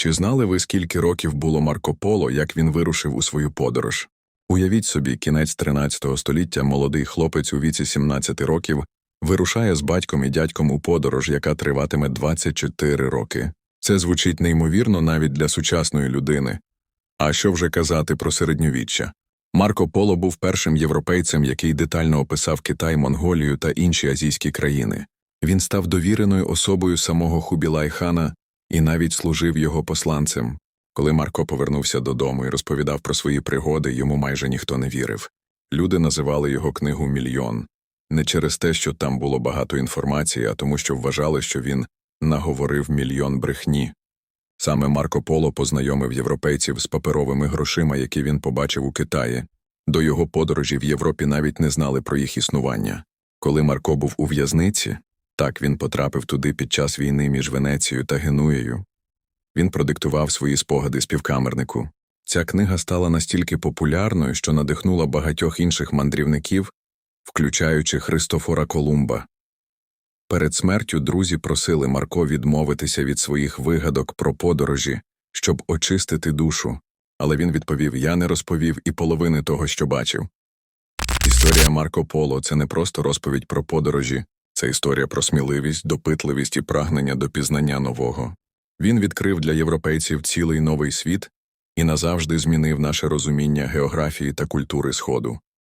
Чи знали ви, скільки років було Марко Поло, як він вирушив у свою подорож? Уявіть собі, кінець 13 століття молодий хлопець у віці 17 років вирушає з батьком і дядьком у подорож, яка триватиме 24 роки. Це звучить неймовірно навіть для сучасної людини. А що вже казати про середньовіччя? Марко Поло був першим європейцем, який детально описав Китай, Монголію та інші азійські країни. Він став довіреною особою самого Хубілай-хана і навіть служив його посланцем. Коли Марко повернувся додому і розповідав про свої пригоди, йому майже ніхто не вірив. Люди називали його книгу Мільйон не через те, що там було багато інформації, а тому, що вважали, що він наговорив мільйон брехні. Саме Марко Поло познайомив європейців з паперовими грошима, які він побачив у Китаї. До його подорожі в Європі навіть не знали про їх існування. Коли Марко був у в'язниці, так він потрапив туди під час війни між Венецією та Генуєю. Він продиктував свої спогади співкамернику. Ця книга стала настільки популярною, що надихнула багатьох інших мандрівників, включаючи Христофора Колумба. Перед смертю друзі просили Марко відмовитися від своїх вигадок про подорожі, щоб очистити душу, але він відповів Я не розповів і половини того, що бачив. Історія Марко Поло це не просто розповідь про подорожі, це історія про сміливість, допитливість і прагнення до пізнання нового. Він відкрив для європейців цілий новий світ і назавжди змінив наше розуміння географії та культури Сходу.